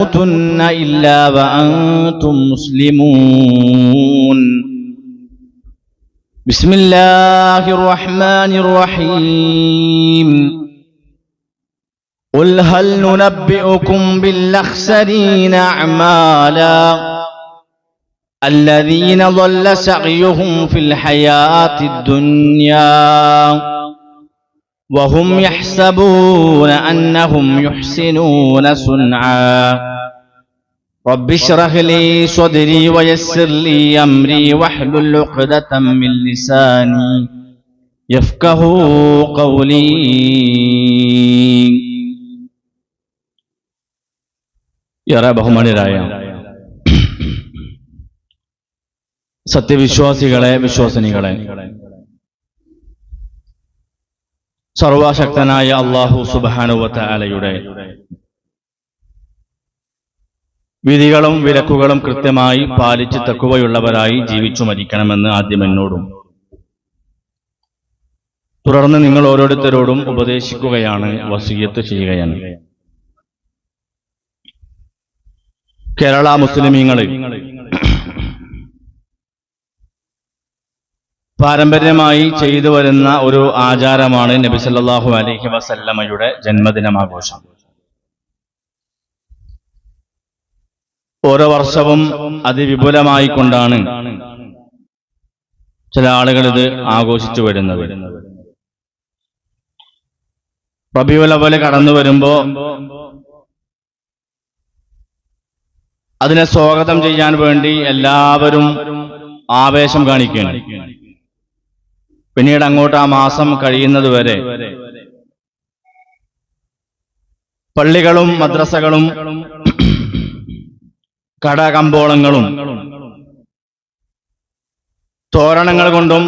تموتن إلا وأنتم مسلمون. بسم الله الرحمن الرحيم. قل هل ننبئكم بالأخسرين أعمالا؟ الذين ضل سعيهم في الحياة الدنيا. وهم يحسبون أنهم يحسنون صنعا. رب اشرح لي صدري ويسر لي أمري واحلل عقدة من لساني يفقه قولي ഏറെ ബഹുമാനരായ സത്യവിശ്വാസികളെ വിശ്വാസിനികളെ സർവശക്തനായ അള്ളാഹു സുബാനുവത്ത അലയുടെ വിധികളും വിലക്കുകളും കൃത്യമായി പാലിച്ച് തക്കുകയുള്ളവരായി ജീവിച്ചു മരിക്കണമെന്ന് ആദ്യം എന്നോടും. തുടർന്ന് നിങ്ങൾ ഓരോരുത്തരോടും ഉപദേശിക്കുകയാണ് വസീയത്ത് ചെയ്യുകയാണ്. കേരള മുസ്ലിമീങ്ങൾ പാരമ്പര്യമായി ചെയ്തു വരുന്ന ഒരു ആചാരമാണ് നബി സല്ലല്ലാഹു അലൈഹി വസല്ലമയുടെ ജന്മദിനമാഘോഷം. ഓരോ വർഷവും അതിവിപുലമായി കൊണ്ടാണ് ചില ആളുകൾ ഇത് ആഘോഷിച്ചു വരുന്നത്. റബിയുല പോലെ കടന്നു വരുമ്പോ അതിനെ സ്വാഗതം ചെയ്യാൻ വേണ്ടി എല്ലാവരും ആവേശം കാണിക്കുകയാണ്. പിന്നീട് അങ്ങോട്ട് ആ മാസം കഴിയുന്നത് വരെ പള്ളികളും മദ്രസകളും കടകമ്പോളങ്ങളും തോരണങ്ങൾ കൊണ്ടും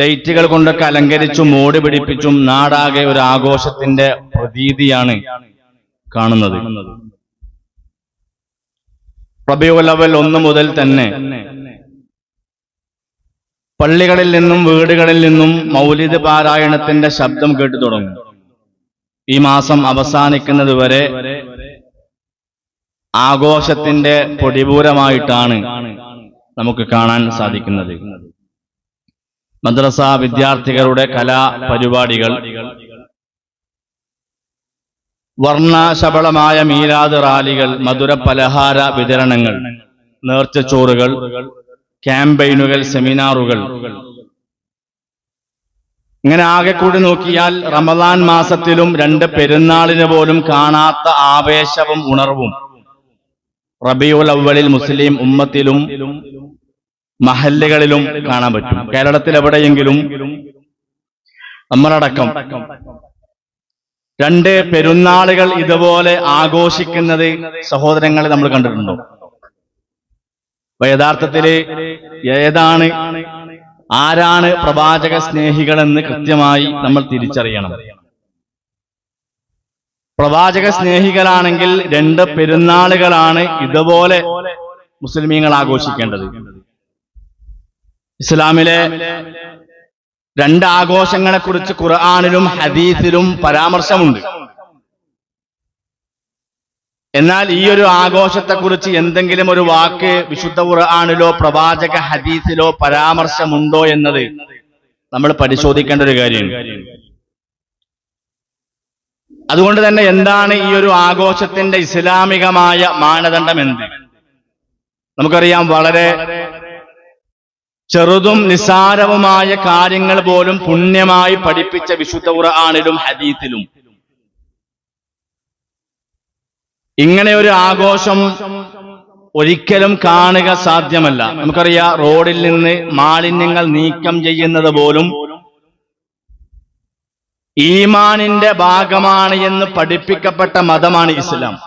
ലൈറ്റുകൾ കൊണ്ടൊക്കെ അലങ്കരിച്ചും മോടി പിടിപ്പിച്ചും നാടാകെ ഒരു ആഘോഷത്തിന്റെ പ്രതീതിയാണ് കാണുന്നത്. പ്രബിയുലവൽ ഒന്ന് മുതൽ തന്നെ പള്ളികളിൽ നിന്നും വീടുകളിൽ നിന്നും മൗലിദ് പാരായണത്തിന്റെ ശബ്ദം കേട്ടു തുടങ്ങും. ഈ മാസം അവസാനിക്കുന്നത് വരെ ആഘോഷത്തിന്റെ പൊടിപൂരമായിട്ടാണ് നമുക്ക് കാണാൻ സാധിക്കുന്നത്. മദ്രസ വിദ്യാർത്ഥികളുടെ കലാ പരിപാടികൾ വർണശബളമായ മീലാദ് റാലികൾ മധുര പലഹാര വിതരണങ്ങൾ നേർച്ചച്ചോറുകൾ ക്യാമ്പയിനുകൾ സെമിനാറുകൾ. ഇങ്ങനെ ആകെ കൂടി നോക്കിയാൽ റമദാൻ മാസത്തിലും രണ്ട് പെരുന്നാളിന് പോലും കാണാത്ത ആവേശവും ഉണർവും. റബിയുൽ അവലിൽ മുസ്ലിം ഉമ്മത്തിലും മഹല്ലുകളിലും കാണാൻ പറ്റും. കേരളത്തിൽ എവിടെയെങ്കിലും നമ്മളടക്കം രണ്ട് പെരുന്നാളുകൾ ഇതുപോലെ ആഘോഷിക്കുന്നത് സഹോദരങ്ങളെ നമ്മൾ കണ്ടിട്ടുണ്ടോ? അപ്പൊ യഥാർത്ഥത്തിൽ ഏതാണ് ആരാണ് പ്രവാചക സ്നേഹികളെന്ന് കൃത്യമായി നമ്മൾ തിരിച്ചറിയണം. പ്രവാചക സ്നേഹികളാണെങ്കിൽ രണ്ട് പെരുന്നാളുകളാണ് ഇതുപോലെ മുസ്ലിമീങ്ങൾ ആഘോഷിക്കേണ്ടത്. ഇസ്ലാമിലെ രണ്ട് ആഘോഷങ്ങളെ കുറിച്ച് ഖുർആാനിലും ഹദീസിലും പരാമർശമുണ്ട്. എന്നാൽ ഈ ഒരു ആഘോഷത്തെക്കുറിച്ച് എന്തെങ്കിലും ഒരു വാക്ക് വിശുദ്ധ ഖുർആാനിലോ പ്രവാചക ഹദീസിലോ പരാമർശമുണ്ടോ എന്നത് നമ്മൾ പരിശോധിക്കേണ്ട ഒരു കാര്യമാണ്. അതുകൊണ്ട് തന്നെ എന്താണ് ഈ ഒരു ആഘോഷത്തിന്റെ ഇസ്ലാമികമായ മാനദണ്ഡം എന്ത്? നമുക്കറിയാം വളരെ ചെറുതും നിസാരവുമായ കാര്യങ്ങൾ പോലും പുണ്യമായി പഠിപ്പിച്ച വിശുദ്ധ ഖുർആാനിലും ഹദീത്തിലും. ഇങ്ങനെ ഒരു ആഘോഷം ഒരിക്കലും കാണുക സാധ്യമല്ല. നമുക്കറിയാം റോഡിൽ നിന്ന് മാലിന്യങ്ങൾ നീക്കം ചെയ്യുന്നത് പോലും ഈമാനിന്റെ ഭാഗമാണ് എന്ന് പഠിപ്പിക്കപ്പെട്ട മതമാണ് ഇസ്ലാം.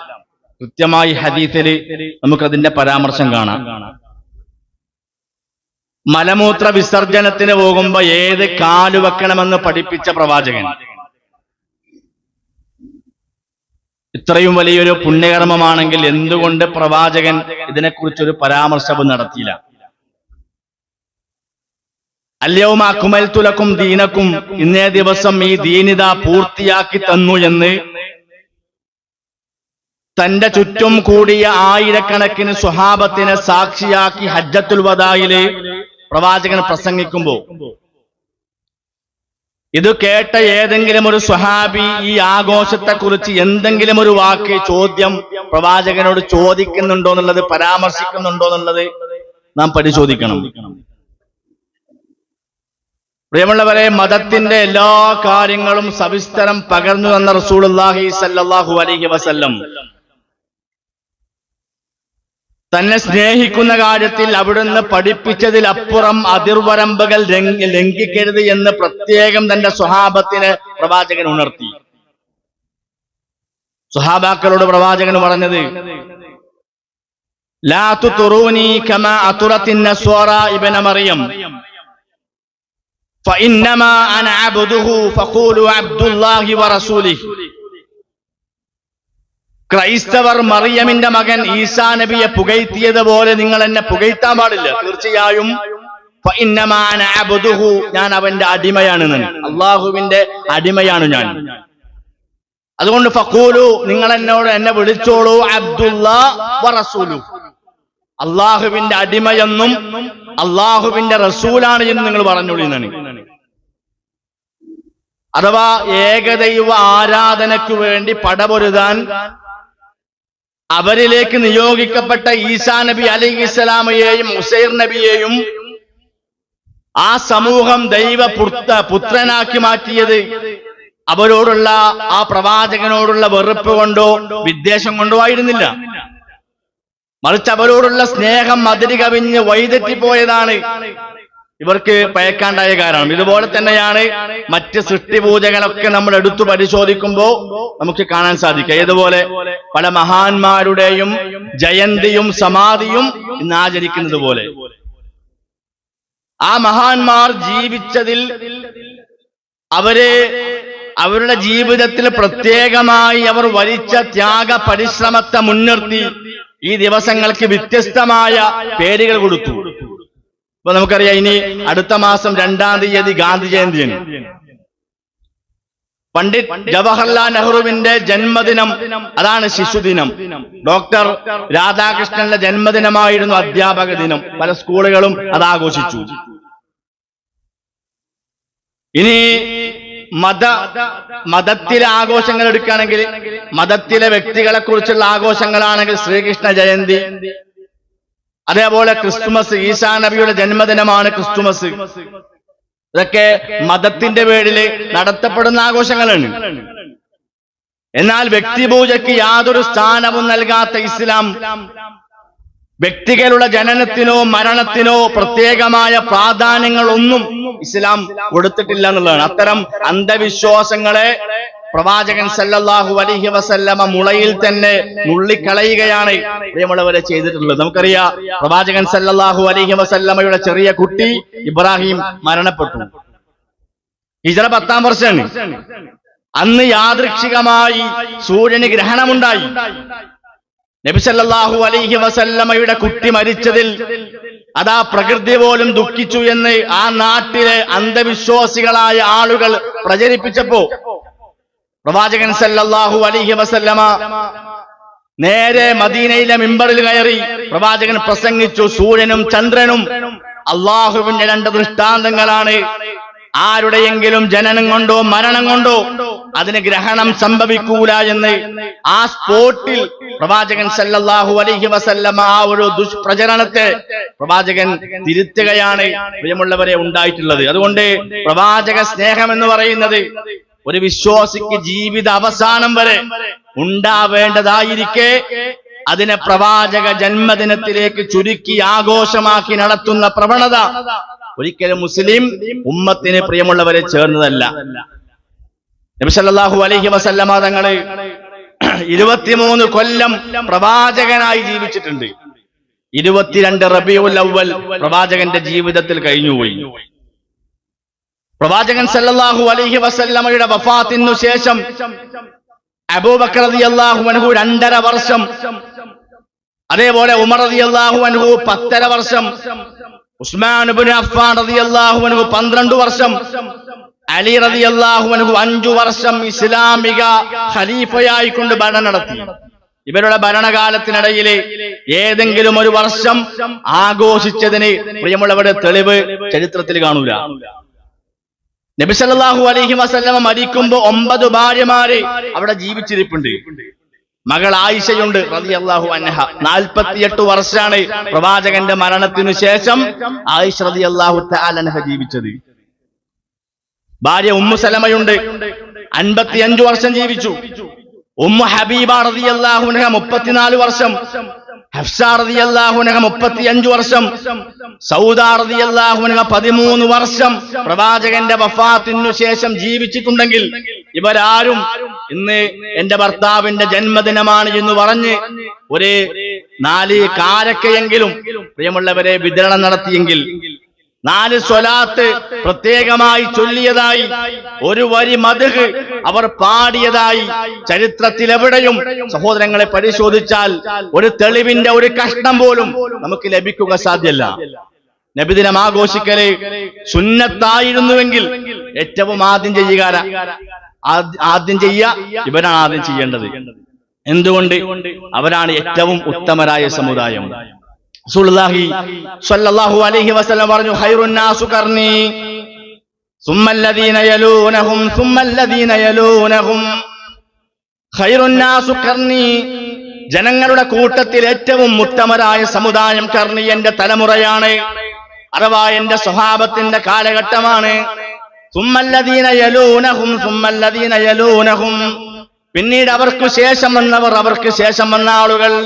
കൃത്യമായി ഹദീസിൽ നമുക്കതിന്റെ പരാമർശം കാണാം. മലമൂത്ര വിസർജനത്തിന് പോകുമ്പോ ഏത് കാൽ വെക്കണമെന്ന് പഠിപ്പിച്ച പ്രവാചകൻ. ഇത്രയും വലിയൊരു പുണ്യകർമ്മമാണെങ്കിൽ എന്തുകൊണ്ട് പ്രവാചകൻ ഇതിനെക്കുറിച്ചൊരു പരാമർശവും നടത്തിയില്ല? അല്യവും അക്കുമൽ തുലക്കും ദീനക്കും ഇന്നേ ദിവസം ഈ ദീനിത പൂർത്തിയാക്കി തന്നു എന്ന് തന്റെ ചുറ്റും കൂടിയ ആയിരക്കണക്കിന് സ്വഹാബത്തിനെ സാക്ഷിയാക്കി ഹജ്ജത്തുൽ വദായിൽ പ്രവാചകൻ പ്രസംഗിക്കുമ്പോ ഇത് കേട്ട ഏതെങ്കിലും ഒരു സ്വഹാബി ഈ ആഘോഷത്തെ കുറിച്ച് എന്തെങ്കിലും ഒരു വാക്ക് ചോദ്യം പ്രവാചകനോട് ചോദിക്കുന്നുണ്ടോ എന്നുള്ളത് പരാമർശിക്കുന്നുണ്ടോ എന്നുള്ളത് നാം പരിശോധിക്കണം. പ്രിയമുള്ളവരെ മതത്തിന്റെ എല്ലാ കാര്യങ്ങളും സവിസ്തരം പകർന്നു തന്ന റസൂലുള്ളാഹി സല്ലാഹു അലൈഹി വസല്ലം. തന്നെ സ്നേഹിക്കുന്ന കാര്യത്തിൽ അവിടുന്ന് പഠിപ്പിച്ചതിലപ്പുറം അതിർവരമ്പുകൾ ലംഘി- ലംഘിക്കരുത് എന്ന് പ്രത്യേകം തന്റെ സ്വഹാബത്തിന് പ്രവാചകൻ ഉണർത്തി. സ്വഹാബാക്കളോട് പ്രവാചകൻ പറഞ്ഞത് ലാത്തു തുറൂനി കമാ അതുറത്തിൻ സ്വറ ഇവനമറിയം മറിയം. فإنما أنا عبده فقولوا عبد الله ورسوله ക്രൈസ്തവർ മറിയമിന്റെ മകൻ ഈസാ നബിയെ പുകഴ്ത്തിയതുപോലെ നിങ്ങൾ എന്നെ പുകഴ്ത്താൻ പാടില്ല തീർച്ചയായും ഫഇന്നമാ അന അബ്ദുഹു, ഞാൻ അവന്റെ അടിമയാണ് ഞാൻ അള്ളാഹുവിന്റെ അടിമയാണ് ഞാൻ അതുകൊണ്ട് ഫഖൂലു നിങ്ങൾ എന്നോട് എന്നെ വിളിച്ചോളൂ അബ്ദുല്ലാ വറസൂലു അള്ളാഹുവിന്റെ അടിമയെന്നും അള്ളാഹുവിന്റെ റസൂലാണ് എന്ന് നിങ്ങൾ പറഞ്ഞോളൂ എന്നാണ് അഥവാ ഏകദൈവ ആരാധനയ്ക്ക് വേണ്ടി പടപൊരുതാൻ അവരിലേക്ക് നിയോഗിക്കപ്പെട്ട ഈസാ നബി അലി ഇസ്ലാമയെയും ഉസൈർ നബിയെയും ആ സമൂഹം ദൈവ പുത്ര പുത്രനാക്കി മാറ്റിയത് അവരോടുള്ള ആ പ്രവാചകനോടുള്ള വെറുപ്പ് കൊണ്ടോ വിദ്വേഷം കൊണ്ടോ ആയിരുന്നില്ല. മറിച്ച് അവരോടുള്ള സ്നേഹം അതിരി കവിഞ്ഞ് വൈതെറ്റിപ്പോയതാണ് ഇവർക്ക് പയക്കാണ്ടായ കാരണം. ഇതുപോലെ തന്നെയാണ് മറ്റ് സൃഷ്ടിപൂജകളൊക്കെ നമ്മൾ എടുത്തു പരിശോധിക്കുമ്പോൾ നമുക്ക് കാണാൻ സാധിക്കുക. ഏതുപോലെ പല മഹാന്മാരുടെയും ജയന്തിയും സമാധിയും ഇന്ന് ആചരിക്കുന്നത് പോലെ. ആ മഹാന്മാർ ജീവിച്ചതിൽ അവർ അവരുടെ ജീവിതത്തിൽ പ്രത്യേകമായി അവർ വരിച്ച ത്യാഗ പരിശ്രമത്തെ മുൻനിർത്തി ഈ ദിവസങ്ങൾക്ക് വ്യത്യസ്തമായ പേരുകൾ കൊടുത്തു. ഇപ്പൊ നമുക്കറിയാം ഇനി അടുത്ത മാസം രണ്ടാം തീയതി ഗാന്ധി ജയന്തിയാണ്. പണ്ഡിറ്റ് ജവഹർലാൽ നെഹ്റുവിന്റെ ജന്മദിനം അതാണ് ശിശുദിനം. ഡോക്ടർ രാധാകൃഷ്ണന്റെ ജന്മദിനമായിരുന്നു അധ്യാപക ദിനം. പല സ്കൂളുകളും അത് ആഘോഷിച്ചു ഇനി മത മതത്തിലെ ആഘോഷങ്ങൾ എടുക്കുകയാണെങ്കിൽ മതത്തിലെ വ്യക്തികളെ കുറിച്ചുള്ള ആഘോഷങ്ങളാണെങ്കിൽ ശ്രീകൃഷ്ണ ജയന്തി അതേപോലെ ക്രിസ്തുമസ് ഈശാ നബിയുടെ ജന്മദിനമാണ് ക്രിസ്തുമസ്. ഇതൊക്കെ മതത്തിന്റെ പേരിൽ നടത്തപ്പെടുന്ന ആഘോഷങ്ങളാണ്. എന്നാൽ വ്യക്തിപൂജയ്ക്ക് യാതൊരു സ്ഥാനവും നൽകാത്ത ഇസ്ലാം വ്യക്തികളുടെ ജനനത്തിനോ മരണത്തിനോ പ്രത്യേകമായ പ്രാധാന്യങ്ങളൊന്നും ഇസ്ലാം കൊടുത്തിട്ടില്ല എന്നുള്ളതാണ്. അത്തരം അന്ധവിശ്വാസങ്ങളെ പ്രവാചകൻ സല്ലല്ലാഹു അലൈഹി വസല്ലമ മുളയിൽ തന്നെ നുള്ളിക്കളയുകയാണ്. പ്രിയമുള്ളവരെ ചെയ്തിട്ടുള്ളത്. നമുക്കറിയാം പ്രവാചകൻ സല്ലല്ലാഹു അലൈഹി വസല്ലമയുടെ ചെറിയ കുട്ടി ഇബ്രാഹിം മരണപ്പെട്ടു. ഹിജറ പത്താം വർഷമാണ്. അന്ന് യാദൃക്ഷികമായി സൂര്യന് ഗ്രഹണമുണ്ടായി. നബി സല്ലല്ലാഹു അലൈഹി വസല്ലമയുടെ കുട്ടി മരിച്ചതിൽ അതാ പ്രകൃതി പോലും ദുഃഖിച്ചു എന്ന് ആ നാട്ടിലെ അന്ധവിശ്വാസികളായ ആളുകൾ പ്രചരിപ്പിച്ചപ്പോ പ്രവാചകൻ സല്ലല്ലാഹു അലൈഹി വസല്ലമ നേരെ മദീനയിലെ മിമ്പറിൽ കയറി പ്രവാചകൻ പ്രസംഗിച്ചു സൂര്യനും ചന്ദ്രനും അള്ളാഹുവിന്റെ രണ്ട് ദൃഷ്ടാന്തങ്ങളാണ്. ആരുടെയെങ്കിലും ജനനം കൊണ്ടോ മരണം കൊണ്ടോ അതിന് ഗ്രഹണം സംഭവിക്കൂല എന്ന് ആ സ്പോട്ടിൽ പ്രവാചകൻ സല്ലല്ലാഹു അലൈഹി വസല്ലമ ആ ഒരു ദുഷ്പ്രചരണത്തെ പ്രവാചകൻ തിരുത്തുകയാണ് പ്രിയമുള്ളവരെ ഉണ്ടായിട്ടുള്ളത്. അതുകൊണ്ട് പ്രവാചക സ്നേഹം എന്ന് പറയുന്നത് ഒരു വിശ്വാസിക്ക് ജീവിത അവസാനം വരെ ഉണ്ടാവേണ്ടതായിരിക്കെ. അതിനെ പ്രവാചക ജന്മദിനത്തിലേക്ക് ചുരുക്കി ആഘോഷമാക്കി നടത്തുന്ന പ്രവണത ഒരിക്കലും മുസ്ലിം ഉമ്മത്തിന് പ്രിയമുള്ളവരെ ചേർന്നതല്ല. നബിസല്ലാഹു അലഹി അലൈഹി വസല്ലമ തങ്ങൾ ഇരുപത്തിമൂന്ന് കൊല്ലം പ്രവാചകനായി ജീവിച്ചിട്ടുണ്ട്. ഇരുപത്തിരണ്ട് റബിയുൽ അവൽ പ്രവാചകന്റെ ജീവിതത്തിൽ കഴിഞ്ഞുപോയി. പ്രവാചകൻ സല്ലല്ലാഹു അലൈഹി വസല്ലമയുടെ വഫാത്തിനു ശേഷം അബൂബക്കർ റളിയല്ലാഹു അൻഹു രണ്ടര വർഷം അതേപോലെ ഉമർ റളിയല്ലാഹു അൻഹു പത്തര വർഷം ഉസ്മാൻ ഇബ്നു അഫ്ഫാൻ റളിയല്ലാഹു അൻഹു പന്ത്രണ്ട് വർഷം അലി റളിയല്ലാഹു അൻഹു അഞ്ചു വർഷം ഇസ്ലാമിക ഖലീഫയായി കൊണ്ട് ഭരണം നടത്തി. ഇവരുടെ ഭരണകാലത്തിനിടയിൽ ഏതെങ്കിലും ഒരു വർഷം ആഘോഷിച്ചതിന് പ്രിയമുള്ളവരുടെ തെളിവ് ചരിത്രത്തിൽ കാണൂല. നബിസല്ലാഹു അലഹി വസല്ലമ മരിക്കുമ്പോ ഒമ്പത് ഭാര്യമാര് അവിടെ ജീവിച്ചിരിപ്പുണ്ട്. മകൾ ആയിഷയുണ്ട് റളിയല്ലാഹു അൻഹ. നാൽപ്പത്തിയെട്ട് വർഷമാണ് പ്രവാചകന്റെ മരണത്തിനു ശേഷം ആയിഷ റളിയല്ലാഹു അള്ളാഹു അൻഹ ജീവിച്ചത്. ഭാര്യ ഉമ്മു സലമയുണ്ട് അൻപത്തിയഞ്ചു വർഷം ജീവിച്ചു. ഉമ്മു ഹബീബ റളിയല്ലാഹു അൻഹ മുപ്പത്തിനാല് വർഷം ഹഫ്സ റളിയല്ലാഹു അൻഹ മുപ്പത്തിയഞ്ചു വർഷം സൗദ റളിയല്ലാഹു അൻഹ പതിമൂന്ന് വർഷം പ്രവാചകന്റെ വഫാത്തിനു ശേഷം ജീവിച്ചിട്ടുണ്ടെങ്കിൽ ഇവരാരും ഇന്ന് എന്റെ ഭർത്താവിന്റെ ജന്മദിനമാണ് എന്ന് പറഞ്ഞ് ഒരു നാല് കാരക്കയെങ്കിലും പ്രിയമുള്ളവരെ വിതരണം നടത്തിയെങ്കിൽ നാല് സ്വലാത്ത് പ്രത്യേകമായി ചൊല്ലിയതായി ഒരു വരി മധുഹ് അവർ പാടിയതായി ചരിത്രത്തിൽ എവിടെയും സഹോദരങ്ങളെ പരിശോധിച്ചാൽ ഒരു തെളിവിന്റെ ഒരു കഷ്ണം പോലും നമുക്ക് ലഭിക്കുക സാധ്യല്ല. നബിദിനം ആഘോഷിക്കൽ സുന്നത്തായിരുന്നുവെങ്കിൽ ഏറ്റവും ആദ്യം ചെയ്യുക ആദ്യ- ചെയ്യുക ഇവരാണ് ആദ്യം ചെയ്യേണ്ടത്. എന്തുകൊണ്ട്? അവരാണ് ഏറ്റവും ഉത്തമരായ സമുദായം. സല്ലല്ലാഹു അലൈഹി വസല്ലം പറഞ്ഞു യലൂനഹും യലൂനഹും. ജനങ്ങളുടെ കൂട്ടത്തിൽ ഏറ്റവും ഉത്തമരായ സമുദായം കർണി എന്റെ തലമുറയാണ്. അഥവാ എന്റെ സ്വഭാവത്തിന്റെ കാലഘട്ടമാണ്. യലൂനഹും യലൂനഹും. പിന്നീട് അവർക്ക് ശേഷം വന്നവർ അവർക്ക് ശേഷം വന്ന ആളുകൾ.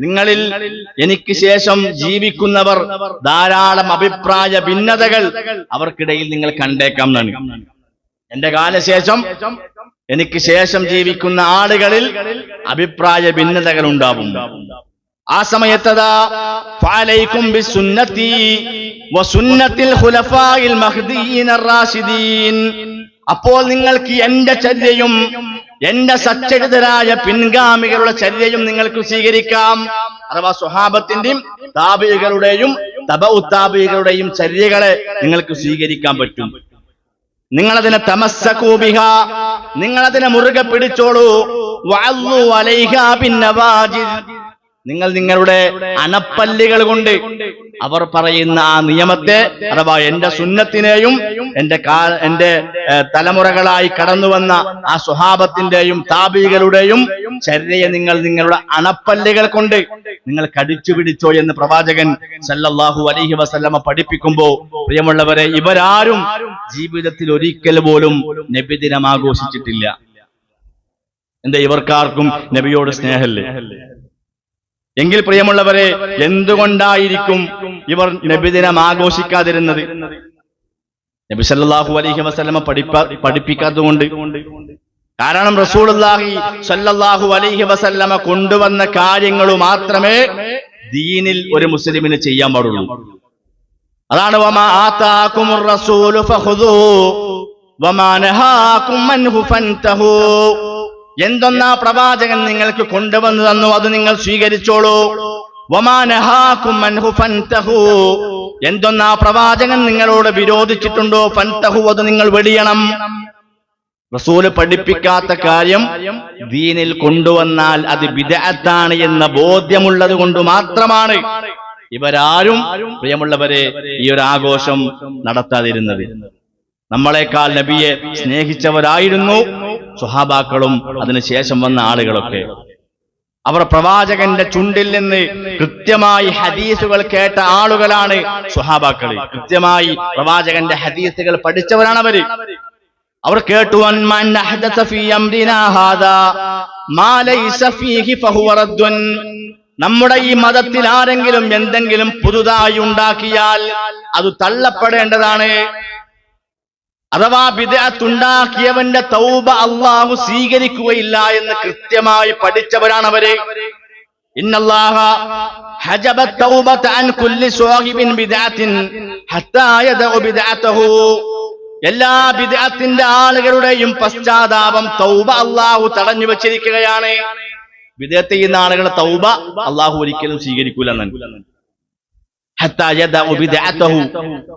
നിങ്ങളിൽ എനിക്ക് ശേഷം ജീവിക്കുന്നവർ ധാരാളം അഭിപ്രായ ഭിന്നതകൾ അവർക്കിടയിൽ നിങ്ങൾ കണ്ടേക്കാം എന്നാണ്. എന്റെ കാലശേഷം എനിക്ക് ശേഷം ജീവിക്കുന്ന ആളുകളിൽ അഭിപ്രായ ഭിന്നതകൾ ഉണ്ടാവും. ആ സമയത്തതാ ഫാലൈക്കും അപ്പോൾ നിങ്ങൾക്ക് എന്റെ ചര്യയും എന്റെ സച്ചരിതരായ പിൻഗാമികളുടെ ചര്യയും നിങ്ങൾക്ക് സ്വീകരിക്കാം. അഥവാ സ്വഹാബത്തിന്റെയും താപികളുടെയും തബഉത്താപികളുടെയും ചര്യകളെ നിങ്ങൾക്ക് സ്വീകരിക്കാൻ പറ്റും. നിങ്ങളതിനെ തമസ്സകൂബിഹ നിങ്ങളതിനെ മുറുകെ പിടിച്ചോളൂ. വഅല്ലു അലൈഹാ ബിന്നവാജിദ്. നിങ്ങൾ നിങ്ങളുടെ അണപ്പല്ലുകൾ കൊണ്ട് അവർ പറയുന്ന ആ നിയമത്തെ അഥവാ എന്റെ സുന്നത്തിനെയും എന്റെ കാ- എന്റെ തലമുറകളായി കടന്നു വന്ന ആ സ്വഹാബത്തിന്റെയും താപികളുടെയും ചര്യയെ നിങ്ങൾ നിങ്ങളുടെ അണപ്പല്ലുകൾ കൊണ്ട് നിങ്ങൾ കടിച്ചു പിടിച്ചോ എന്ന് പ്രവാചകൻ സല്ലല്ലാഹു അലൈഹി വസല്ലമ പഠിപ്പിക്കുമ്പോ പ്രിയമുള്ളവരെ ഇവരാരും ജീവിതത്തിൽ ഒരിക്കൽ പോലും നബിദിനം ആഘോഷിച്ചിട്ടില്ല. എന്താ ഇവർക്കാർക്കും നബിയോട് സ്നേഹല്ലേ എങ്കിൽ പ്രിയമുള്ളവരെ എന്തുകൊണ്ടായിരിക്കും ഇവർ നബിദിനം ആഘോഷിക്കാതിരുന്നത്? നബി സല്ലല്ലാഹു അലൈഹി വസല്ലമ പഠിപ്പ പഠിപ്പിക്കാത്തതുകൊണ്ട് കാരണം റസൂലുള്ളാഹി സല്ലല്ലാഹു അലൈഹി വസല്ലമ കൊണ്ടുവന്ന കാര്യങ്ങൾ മാത്രമേ ദീനിൽ ഒരു മുസ്ലിമിന് ചെയ്യാൻ പാടുള്ളൂ. അതാണ് വമാ എന്തൊന്നാ പ്രവാചകൻ നിങ്ങൾക്ക് കൊണ്ടുവന്നു തന്നു? അത് നിങ്ങൾ സ്വീകരിച്ചോളൂ. എന്തൊന്നാ പ്രവാചകൻ നിങ്ങളോട് വിരോധിച്ചിട്ടുണ്ടോ? ഫൻതഹു അത് നിങ്ങൾ വെടിയണം. റസൂൽ പഠിപ്പിക്കാത്ത കാര്യം ദീനിൽ കൊണ്ടുവന്നാൽ അത് വിദഗ്ധാണ് എന്ന ബോധ്യമുള്ളത് കൊണ്ട് മാത്രമാണ് ഇവരാരും പ്രിയമുള്ളവരെ ഈ ഒരു ആഘോഷം നടത്താതിരുന്നത്. നമ്മളെക്കാൾ നബിയെ സ്നേഹിച്ചവരായിരുന്നു. സുഹാബാക്കളും അതിനുശേഷം വന്ന ആളുകളൊക്കെ. അവർ പ്രവാചകന്റെ ചുണ്ടിൽ നിന്ന് കൃത്യമായി ഹദീസുകൾ കേട്ട ആളുകളാണ് സുഹാബാക്കൾ കൃത്യമായി പ്രവാചകന്റെ ഹദീസുകൾ പഠിച്ചവരാണ് അവർ അവർ കേട്ടു നമ്മുടെ ഈ മതത്തിൽ ആരെങ്കിലും എന്തെങ്കിലും പുതുതായി ഉണ്ടാക്കിയാൽ അത് തള്ളപ്പെടേണ്ടതാണ്. അഥവാ ബിദഅത്തുണ്ടാക്കിയവന്റെ തൗബ അള്ളാഹു സ്വീകരിക്കുകയില്ല എന്ന് കൃത്യമായി പഠിച്ചവരാണ് അവർ എല്ലാ ബിദ്അത്തിന്റെ ആളുകളുടെയും പശ്ചാത്താപം തൗബ അള്ളാഹു തടഞ്ഞു വെച്ചിരിക്കുകയാണ്. വിദേഹത്ത് ചെയ്യുന്ന ആളുകളെ തൗബ അള്ളാഹു ഒരിക്കലും സ്വീകരിക്കൂല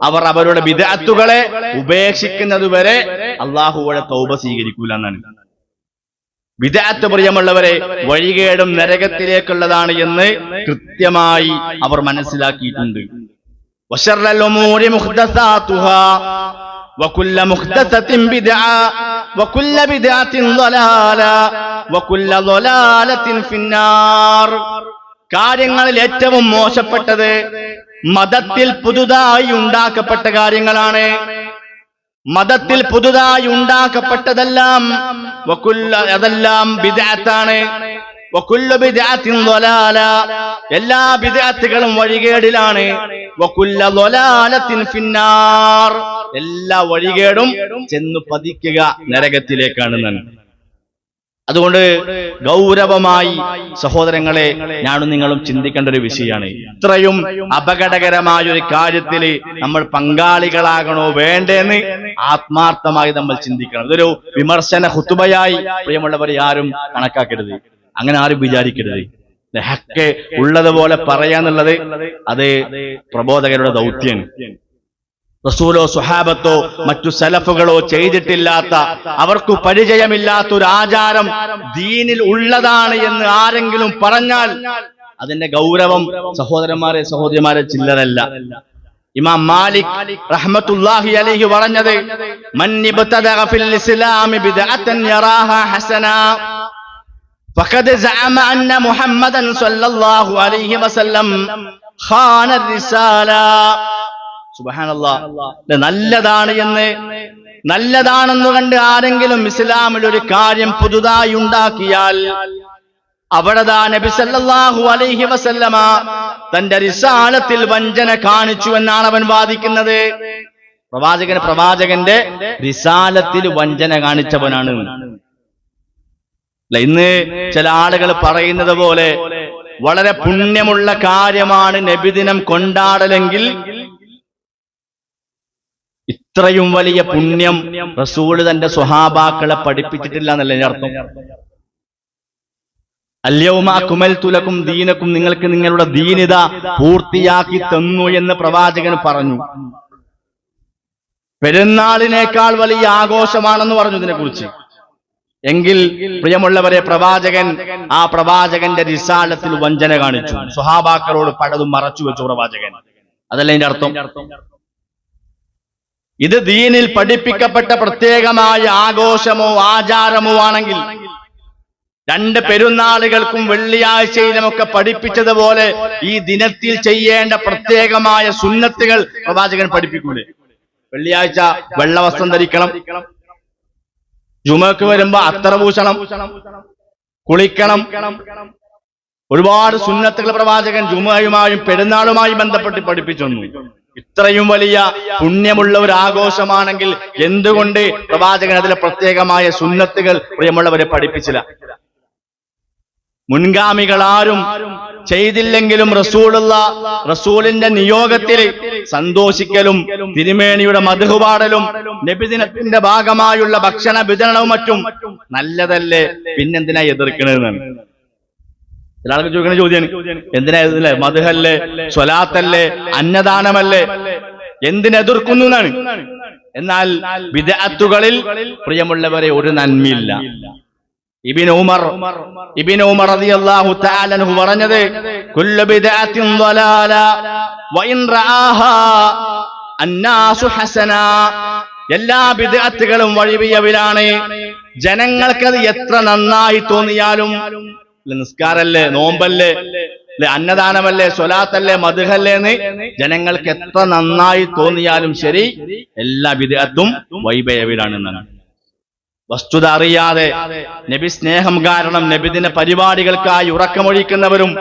അവർ അവരുടെ വിദഗ്ധുകളെ ഉപേക്ഷിക്കുന്നതുവരെ അള്ളാഹുവിടെ തൗബ സ്വീകരിക്കൂല എന്നാണ് വിദഗ്ധ പ്രിയമുള്ളവരെ വഴികേടും നരകത്തിലേക്കുള്ളതാണ് എന്ന് കൃത്യമായി അവർ മനസ്സിലാക്കിയിട്ടുണ്ട് വശറൽ ഉമൂരി മുഹ്ദസാതുഹാ وكل محدثة بدعة وكل بدعة ضلالة وكل ضلالة في النار കാര്യങ്ങളിൽ ഏറ്റവും മോശപ്പെട്ടത് മതത്തിൽ പുതുതായി ഉണ്ടാക്കപ്പെട്ട കാര്യങ്ങളാണ്. മതത്തിൽ പുതുതായി ഉണ്ടാക്കപ്പെട്ടതെല്ലാം അതെല്ലാം വിദാത്താണ് എല്ലാ വിദ്യാർത്ഥികളും വഴികേടിലാണ്. എല്ലാ വഴികേടും ചെന്ന് പതിക്കുക നരകത്തിലേക്കാണ് നൻ അതുകൊണ്ട് ഗൗരവമായി സഹോദരങ്ങളെ ഞാനും നിങ്ങളും ചിന്തിക്കേണ്ട ഒരു വിഷയമാണ്. ഇത്രയും അപകടകരമായ ഒരു കാര്യത്തിൽ നമ്മൾ പങ്കാളികളാകണോ വേണ്ടെന്ന് ആത്മാർത്ഥമായി നമ്മൾ ചിന്തിക്കണം. ഇതൊരു വിമർശന ഹുത്തുബയായി പ്രിയമുള്ളവരെ ആരും കണക്കാക്കരുത്. അങ്ങനെ ആരും വിചാരിക്കരുത്. ഹക്ക് ഉള്ളതുപോലെ പറയാന്നുള്ളത് അത് പ്രബോധകരുടെ ദൗത്യമാണ് റസൂലോ സുഹാബത്തോ മറ്റു സലഫുകളോ ചെയ്തിട്ടില്ലാത്ത അവർക്കു പരിചയമില്ലാത്ത ഒരു ആചാരം ദീനിൽ ഉള്ളതാണ് എന്ന് ആരെങ്കിലും പറഞ്ഞാൽ അതിന്റെ ഗൗരവം സഹോദരന്മാരെ സഹോദരിമാരെ ചില്ലറല്ല. ഇമാം മാലിക് റഹ്മത്തുല്ലാഹി അലൈഹി പറഞ്ഞത് മൻ ഇസ്ലാമി ഹസന ഫഖദ് മുഹമ്മദൻ സ്വല്ലല്ലാഹു അലൈഹി വസല്ലം ഖാന സുബഹാനല്ലാ. നല്ലതാണ് എന്ന്. നല്ലതാണെന്ന് കണ്ട് ആരെങ്കിലും ഇസ്ലാമിൽ ഒരു കാര്യം പുതുതായി ഉണ്ടാക്കിയാൽ അവിടെതാ നബി സല്ലല്ലാഹു അലൈഹി വസല്ലമ തന്റെ റിസാലത്തിൽ വഞ്ചന കാണിച്ചു എന്നാണ് അവൻ വാദിക്കുന്നത്. പ്രവാചകൻ പ്രവാചകന്റെ റിസാലത്തിൽ വഞ്ചന കാണിച്ചവനാണ്. അല്ല ഇന്ന് ചില ആളുകൾ പറയുന്നത് പോലെ വളരെ പുണ്യമുള്ള കാര്യമാണ് നബിദിനം കൊണ്ടാടലെങ്കിൽ ഇത്രയും വലിയ പുണ്യം റസൂൾ തന്റെ സ്വഹാബാക്കളെ പഠിപ്പിച്ചിട്ടില്ല എന്നല്ലേ എന്റെ അർത്ഥം? അല്യവുമാ കുമൽ തുലക്കും ദീനക്കും നിങ്ങൾക്ക് നിങ്ങളുടെ ദീനിത പൂർത്തിയാക്കി തന്നു എന്ന് പ്രവാചകൻ പറഞ്ഞു. പെരുന്നാളിനേക്കാൾ വലിയ ആഘോഷമാണെന്ന് പറഞ്ഞു ഇതിനെ കുറിച്ച് എങ്കിൽ പ്രിയമുള്ളവരെ പ്രവാചകൻ ആ പ്രവാചകന്റെ റിസാലത്തിൽ വഞ്ചന കാണിച്ചു. സ്വഹാബാക്കളോട് പലതും മറച്ചു വെച്ചു പ്രവാചകൻ. അതല്ല എന്റെ അർത്ഥം? ഇത് ദീനിൽ പഠിപ്പിക്കപ്പെട്ട പ്രത്യേകമായ ആഘോഷമോ ആചാരമോ ആണെങ്കിൽ രണ്ട് പെരുന്നാളുകൾക്കും വെള്ളിയാഴ്ചയിലുമൊക്കെ പഠിപ്പിച്ചതുപോലെ ഈ ദിനത്തിൽ ചെയ്യേണ്ട പ്രത്യേകമായ സുന്നത്തുകൾ പ്രവാചകൻ പഠിപ്പിക്കൂലേ? വെള്ളിയാഴ്ച വെള്ളവസ്ത്രം ധരിക്കണം. ജുമക്ക് വരുമ്പോ അത്തറ പൂശണം. കുളിക്കണം. ഒരുപാട് സുന്നത്തുകൾ പ്രവാചകൻ ജുമയുമായും പെരുന്നാളുമായി ബന്ധപ്പെട്ട് പഠിപ്പിച്ചൊന്നു. ഇത്രയും വലിയ പുണ്യമുള്ള ഒരു ആഘോഷമാണെങ്കിൽ എന്തുകൊണ്ട് പ്രവാചകൻ അതിലെ പ്രത്യേകമായ സുന്നത്തുകൾ പ്രിയമുള്ളവരെ പഠിപ്പിച്ചില്ല? മുൻഗാമികൾ ആരും ചെയ്തില്ലെങ്കിലും റസൂലുള്ള റസൂലിന്റെ നിയോഗത്തിൽ സന്തോഷിക്കലും തിരുമേനിയുടെ മധുപാടലും നബിദിനത്തിന്റെ ഭാഗമായുള്ള ഭക്ഷണ വിതരണവും മറ്റും നല്ലതല്ലേ? പിന്നെന്തിനാ എതിർക്കണതെന്നാണ്. ചില ആൾക്ക് ചോദിക്കുന്ന ചോദ്യമാണ് എന്തിനാ ഇതില്ലേ മധുഹല്ലേ? സ്വലാത്തല്ലേ? അന്നദാനമല്ലേ? എന്തിനെതിർക്കുന്നു എന്നാണ്. എന്നാൽ വിദഗ്ധുകളിൽ പ്രിയമുള്ളവരെ ഒരു നന്മയില്ല. ഇബിൻ ഉമർ ഇബിൻ ഉമർ റളിയല്ലാഹു തആല അൻഹു പറഞ്ഞത് കുല്ലു ബിദഅത്തിൻ ളലാല വഇൻ റആഹാ അന്നാസു ഹസന. എല്ലാ ബിദഅത്തുകളും വഴിവിയവിലാണ്. ജനങ്ങൾക്കത് എത്ര നന്നായി തോന്നിയാലും നിസ്കാരല്ലേ നോമ്പല്ലേ അല്ലെ അന്നദാനമല്ലേ സ്വലാത്തല്ലേ മധുഹല്ലേ എന്ന് ജനങ്ങൾക്ക് എത്ര നന്നായി തോന്നിയാലും ശരി എല്ലാ വിദേഹത്തും വൈഭയവിലാണ് എന്നാണ്. വസ്തുത അറിയാതെ നബി സ്നേഹം കാരണം നബിദിന പരിപാടികൾക്കായി ഉറക്കമൊഴിക്കുന്നവരും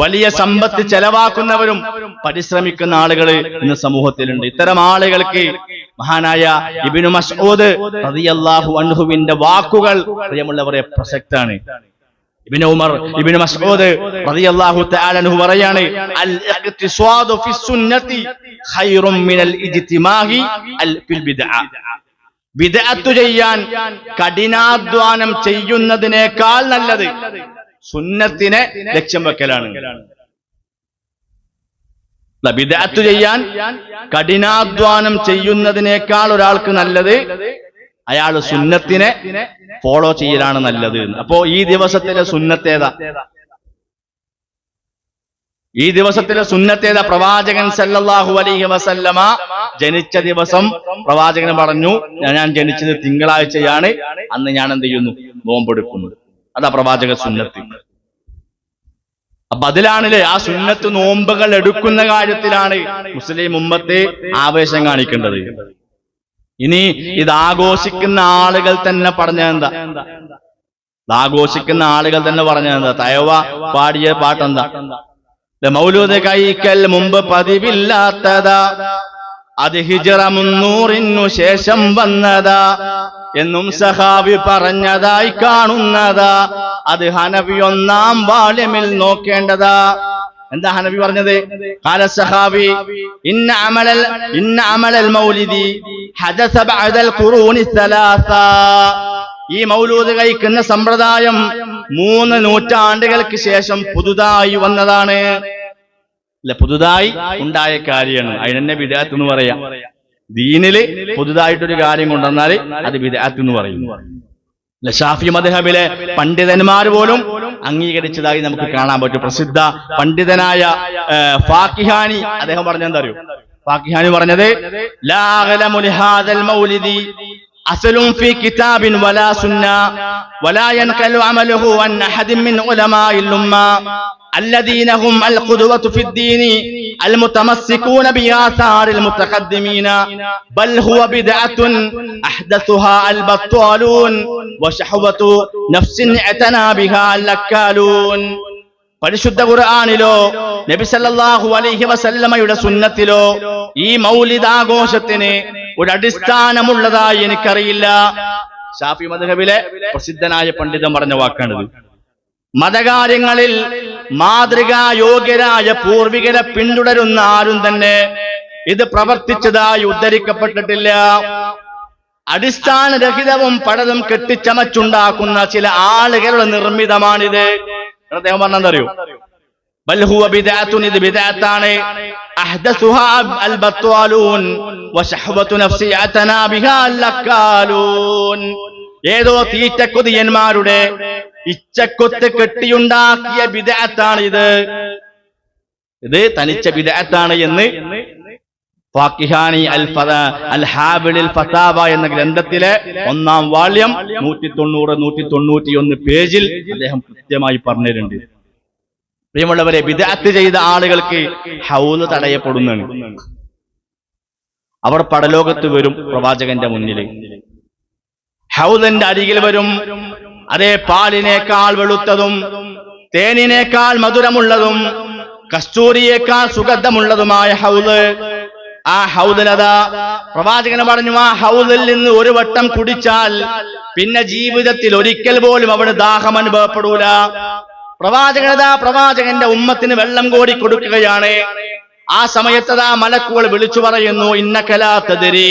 വലിയ സമ്പത്ത് ചെലവാക്കുന്നവരും പരിശ്രമിക്കുന്ന ആളുകൾ ഇന്ന് സമൂഹത്തിലുണ്ട്. ഇത്തരം ആളുകൾക്ക് മഹാനായ ഇബിനു മസ്ഊദ് റളിയല്ലാഹു അൻഹുവിന്റെ വാക്കുകൾ പ്രിയമുള്ളവരെ പ്രസക്താണ്. ഇബ്നു ഉമർ ഇബ്നു മസ്ഊദ് റളിയല്ലാഹു തആല അൻഹു പറയാണ് അൽ ഇഖ്തിസാദു ഫി സുന്നതി ഖൈറും മിനൽ ഇജ്തിമാഹി അൽ ഫിൽ ബിദ്അ. ബിദ്അത്ത് ചെയ്യാൻ കഠിനാധ്വാനം ചെയ്യുന്നതിനേക്കാൾ നല്ലത് സുന്നത്തിനെ ലക്ഷ്യം വെക്കലാണ്. ബിദഅത്ത് ചെയ്യാൻ കഠിനാധ്വാനം ചെയ്യുന്നതിനേക്കാൾ ഒരാൾക്ക് നല്ലത് അയാൾ സുന്നത്തിനെ ഫോളോ ചെയ്യലാണ് നല്ലത്. അപ്പോ ഈ ദിവസത്തിലെ സുന്നത്തേതാ? ഈ ദിവസത്തിലെ സുന്നത്തേതാ പ്രവാചകൻ സല്ലല്ലാഹു അലൈഹി വസല്ലമ ജനിച്ച ദിവസം പ്രവാചകൻ പറഞ്ഞു "ഞാൻ- ഞാൻ ജനിച്ചത് തിങ്കളാഴ്ചയാണ്. അന്ന് ഞാൻ എന്ത് ചെയ്യുന്നു? നോമ്പെടുക്കുന്നു. അതാ പ്രവാചക സുന്നത്ത്. അപ്പൊ അതിലാണല്ലേ ആ സുന്നത്ത് നോമ്പുകൾ എടുക്കുന്ന കാര്യത്തിലാണ് മുസ്ലിം ഉമ്മത്തെ ആവേശം കാണിക്കേണ്ടത്. ഇനി ഇത് ആഘോഷിക്കുന്ന ആളുകൾ തന്നെ പറഞ്ഞ എന്താ? ഇത് ആഘോഷിക്കുന്ന ആളുകൾ തന്നെ പറഞ്ഞ എന്താ? തയവ പാടിയ പാട്ടെന്താ? മൗലൂദ് കൈക്കൽ മുമ്പ് പതിവില്ലാത്തതാ. അത് ഹിജറ മുന്നൂറിനു ശേഷം വന്നതാ. എന്നും സഹാബി പറഞ്ഞതായി കാണുന്നതാ. അത് ഹനബി ഒന്നാം ബാല്യമിൽ നോക്കേണ്ടതാ. എന്താ ഹനബി പറഞ്ഞത്? ഈ മൗലൂദ് കഴിക്കുന്ന സമ്പ്രദായം മൂന്ന് നൂറ്റാണ്ടുകൾക്ക് ശേഷം പുതുതായി വന്നതാണ്. അല്ല പുതുതായി ഉണ്ടായ കാര്യമാണ്. അതിനെന്നെ വിദേഹത്ത് എന്ന് പറയാം. ദീനിൽ പുതുതായിട്ടൊരു കാര്യം കൊണ്ടുവന്നാൽ അത് വിദേഹത്ത് എന്ന് പറയുന്നു. ഷാഫി മദ്ഹബിലെ പണ്ഡിതന്മാർ പോലും അംഗീകരിച്ചതായി നമുക്ക് കാണാൻ പറ്റും. പ്രസിദ്ധ പണ്ഡിതനായ ഫാക്കിഹാനി. അദ്ദേഹം പറഞ്ഞെന്താ അറിയോ? ഫാക്കിഹാനി പറഞ്ഞത് ലാ മുലിഹാദൽ ലിഹാദൽ മൗലിദി أصل في كتاب ولا سنة ولا ينقل عمله عن أحد من علماء الأمة. الذين هم القدوة في الدين المتمسكون بآثار المتقدمين. بل هو بدعة أحدثها البطالون وشحوة نفس اعتنى بها اللكالون. പരിശുദ്ധ ഖുർആാനിലോ നബിസല്ലാഹു അലൈഹി വസല്ലമയുടെ സുന്നത്തിലോ ഈ മൗലിദാഘോഷത്തിന് ഒരു അടിസ്ഥാനമുള്ളതായി എനിക്കറിയില്ല. ഷാഫി മദ്ഹബിലെ പ്രസിദ്ധനായ പണ്ഡിതൻ പറഞ്ഞ വാക്കാണിത്. മതകാര്യങ്ങളിൽ മാതൃകാ യോഗ്യരായ പൂർവികരെ പിന്തുടരുന്ന ആരും തന്നെ ഇത് പ്രവർത്തിച്ചതായി ഉദ്ധരിക്കപ്പെട്ടിട്ടില്ല. അടിസ്ഥാനരഹിതവും പലതും കെട്ടിച്ചമച്ചുണ്ടാക്കുന്ന ചില ആളുകളുടെ നിർമ്മിതമാണിത്. അദ്ദേഹം അഹ്ദസുഹാ അൽ ബത്വാലൂൻ ബിഹാ ഏതോ തീറ്റക്കൊതിയന്മാരുടെ ഇച്ചക്കൊത്ത് കെട്ടിയുണ്ടാക്കിയ ബിദാത്താണ് ഇത്. ഇത് തനിച്ച ബിദാത്താണ് എന്ന് ഫാക്കിഹാനി അൽ അൽ ഹാബിളിൽ ഫതാവ എന്ന ഗ്രന്ഥത്തിലെ ഒന്നാം വാള്യം നൂറ്റി തൊണ്ണൂറ് നൂറ്റി തൊണ്ണൂറ്റിയൊന്ന് പേജിൽ അദ്ദേഹം കൃത്യമായി പറഞ്ഞിട്ടുണ്ട്. പ്രിയമുള്ളവരെ വിദഗ്ധ ചെയ്ത ആളുകൾക്ക് ഹൗൽ തടയപ്പെടുന്നതാണ്. അവർ പടലോകത്ത് വരും പ്രവാചകന്റെ മുന്നിൽ ഹൗദന്റെ അരികിൽ വരും. അതേ പാലിനേക്കാൾ വെളുത്തതും തേനിനേക്കാൾ മധുരമുള്ളതും കസ്തൂരിയേക്കാൾ സുഗന്ധമുള്ളതുമായ ഹൗദ് ആ ഹൗദലതാ. പ്രവാചകനെ പറഞ്ഞു ആ ഹൗദിൽ നിന്ന് ഒരു വട്ടം കുടിച്ചാൽ പിന്നെ ജീവിതത്തിൽ ഒരിക്കൽ പോലും അവിടെ ദാഹം അനുഭവപ്പെടൂല. പ്രവാചകനതാ പ്രവാചകന്റെ ഉമ്മത്തിന് വെള്ളം കോരി കൊടുക്കുകയാണ്. ആ സമയത്തതാ മലക്കുകൾ വിളിച്ചു പറയുന്നു ഇന്നക്കലാത്തതിരി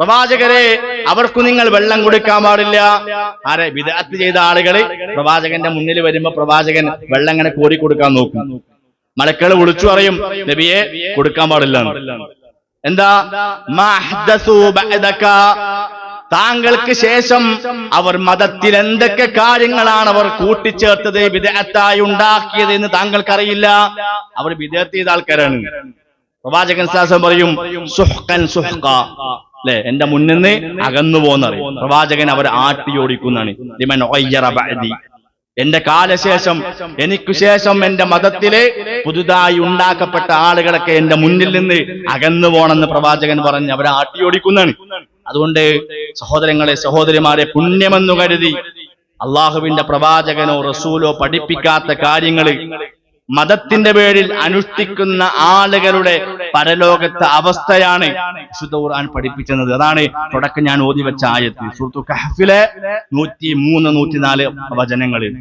പ്രവാചകരെ അവർക്ക് നിങ്ങൾ വെള്ളം കൊടുക്കാൻ പാടില്ല. ആരെ വിദഗ്ധ ചെയ്ത ആളുകൾ പ്രവാചകന്റെ മുന്നിൽ വരുമ്പോ പ്രവാചകൻ വെള്ളം ഇങ്ങനെ കോരി കൊടുക്കാൻ നോക്കും. മലക്കൾ വിളിച്ചു പറയും നബിയെ കൊടുക്കാൻ പാടില്ല എന്താ. താങ്കൾക്ക് ശേഷം അവർ മതത്തിൽ എന്തൊക്കെ കാര്യങ്ങളാണ് അവർ കൂട്ടിച്ചേർത്തത് വിദേഹത്തായി ഉണ്ടാക്കിയത് എന്ന് താങ്കൾക്കറിയില്ല? അവർ വിദേഹത്ത് ചെയ്ത ആൾക്കാരാണ്. പ്രവാചകൻ സാസം പറയും സുഹ്കൻ സുഹ്ക എന്റെ മുന്നിൽ നിന്ന് അകന്നു പോന്നറി പ്രവാചകൻ അവർ ആട്ടിയോടിക്കുന്നതാണ് ഗയ്യറ ബഅദി. എന്റെ കാലശേഷം എനിക്ക് ശേഷം എന്റെ മതത്തിലെ പുതുതായി ഉണ്ടാക്കപ്പെട്ട ആളുകളൊക്കെ എന്റെ മുന്നിൽ നിന്ന് അകന്നു പോണെന്ന് പ്രവാചകൻ പറഞ്ഞ് അവരെ ആട്ടിയോടിക്കുന്നതാണ്. അതുകൊണ്ട് സഹോദരങ്ങളെ സഹോദരിമാരെ പുണ്യമെന്നു കരുതി അള്ളാഹുവിന്റെ പ്രവാചകനോ റസൂലോ പഠിപ്പിക്കാത്ത കാര്യങ്ങൾ മതത്തിന്റെ പേരിൽ അനുഷ്ഠിക്കുന്ന ആളുകളുടെ പരലോകത്തെ അവസ്ഥയാണ് വിശുദ്ധ ഖുർആൻ പഠിപ്പിക്കുന്നത് അതാണ് തുടക്കം ഞാൻ ഓതി വെച്ച ആയത്ത്. സുഹൃത്തു കഹഫിലെ നൂറ്റി മൂന്ന് നൂറ്റിനാല് വചനങ്ങളിൽ.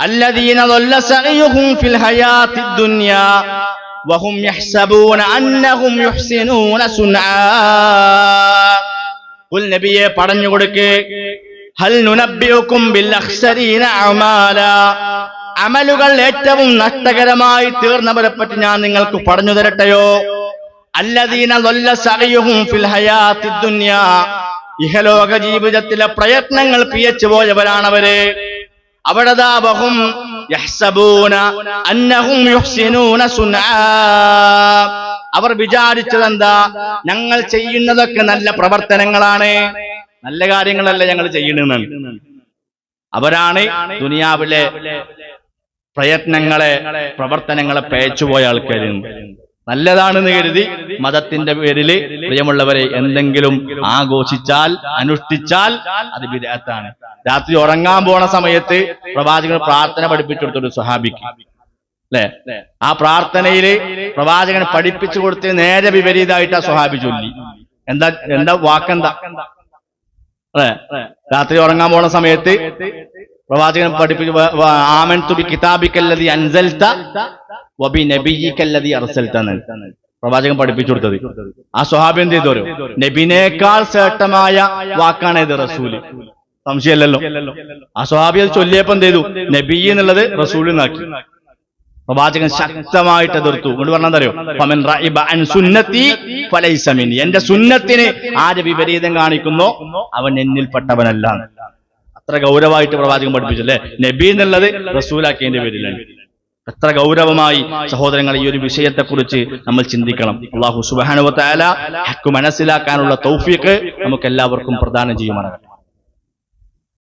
الذين ഉൽ നബിയെ പറഞ്ഞു കൊടുക്ക്. ഹൽ നുനബ്ബിയുക്കും ബിൽ അഖ്സരീന അമാല. അമലുകൾ ഏറ്റവും നഷ്ടകരമായി തീർന്നവരെ പറ്റി ഞാൻ നിങ്ങൾക്ക് പറഞ്ഞു തരട്ടെയോ? അല്ലദീന ഫിൽ ഹയാത്തി ദുന്യ. ഇഹലോക ജീവിതത്തിലെ പ്രയത്നങ്ങൾ പിയച്ചു പോയവരാണവര്. അവിടെ ദാപഹും യഹ്സബൂന അന്നഹും യുഹ്സിനൂന സുനാ അവർ വിചാരിച്ചതെന്താ? ഞങ്ങൾ ചെയ്യുന്നതൊക്കെ നല്ല പ്രവർത്തനങ്ങളാണ്. നല്ല കാര്യങ്ങളല്ല ഞങ്ങൾ ചെയ്യുന്നത്. അവരാണ് ദുനിയാവിലെ പ്രയത്നങ്ങളെ പ്രവർത്തനങ്ങളെ പേച്ചുപോയ ആൾക്കാർ നല്ലതാണെന്ന് കരുതി മതത്തിന്റെ പേരിൽ പ്രിയമുള്ളവരെ എന്തെങ്കിലും ആഘോഷിച്ചാൽ അനുഷ്ഠിച്ചാൽ അത് വിദേഹത്താണ് രാത്രി ഉറങ്ങാൻ പോണ സമയത്ത് പ്രവാചകൻ പ്രാർത്ഥന പഠിപ്പിച്ചു കൊടുത്തൊരു സ്വഹാബിക്ക്. അല്ലെ ആ പ്രാർത്ഥനയിൽ പ്രവാചകൻ പഠിപ്പിച്ചു കൊടുത്ത് നേരെ വിപരീതമായിട്ട് ആ സ്വഹാബി ചൊല്ലി. എന്താ എന്താ വാക്കെന്താ? അല്ലെ രാത്രി ഉറങ്ങാൻ പോണ സമയത്ത് പ്രവാചകൻ പഠിപ്പിച്ചു ആമൻ തുബി കിതാബിക്കല്ലതി അൻസൽത്ത വബി നബിയിക്കല്ലതി അർസൽത്ത പ്രവാചകൻ പഠിപ്പിച്ചു കൊടുത്തത്. ആ സ്വഹാബി എന്ത് ചെയ്തോരോ? നബിനേക്കാൾ ശ്രേഷ്ഠമായ വാക്കാണ് ഇത് റസൂൽ. സംശയമല്ലല്ലോ? ആ സ്വഹാബി അത് ചൊല്ലിയപ്പോ എന്ത് ചെയ്തു? നബി എന്നുള്ളത് റസൂൽ നാക്കി പ്രവാചകൻ ശക്തമായിട്ട് എതിർത്തു. കൊണ്ട് പറഞ്ഞോ എന്റെ സുന്നത്തിന് ആര് വിപരീതം കാണിക്കുന്നു? അവൻ എന്നിൽപ്പെട്ടവനല്ല. അത്ര ഗൗരവമായിട്ട് പ്രവാചകൻ പഠിപ്പിച്ചു അല്ലെ? നബി എന്നുള്ളത് റസൂലാക്കിയതിന്റെ പേരിലാണ്. എത്ര ഗൗരവമായി സഹോദരങ്ങൾ ഈ ഒരു വിഷയത്തെക്കുറിച്ച് നമ്മൾ ചിന്തിക്കണം. അള്ളാഹു സുബാനുവത്തായ ഹക്ക് മനസ്സിലാക്കാനുള്ള തൗഫീഖ് നമുക്ക് എല്ലാവർക്കും പ്രദാനം ചെയ്യുമാറാകട്ടെ.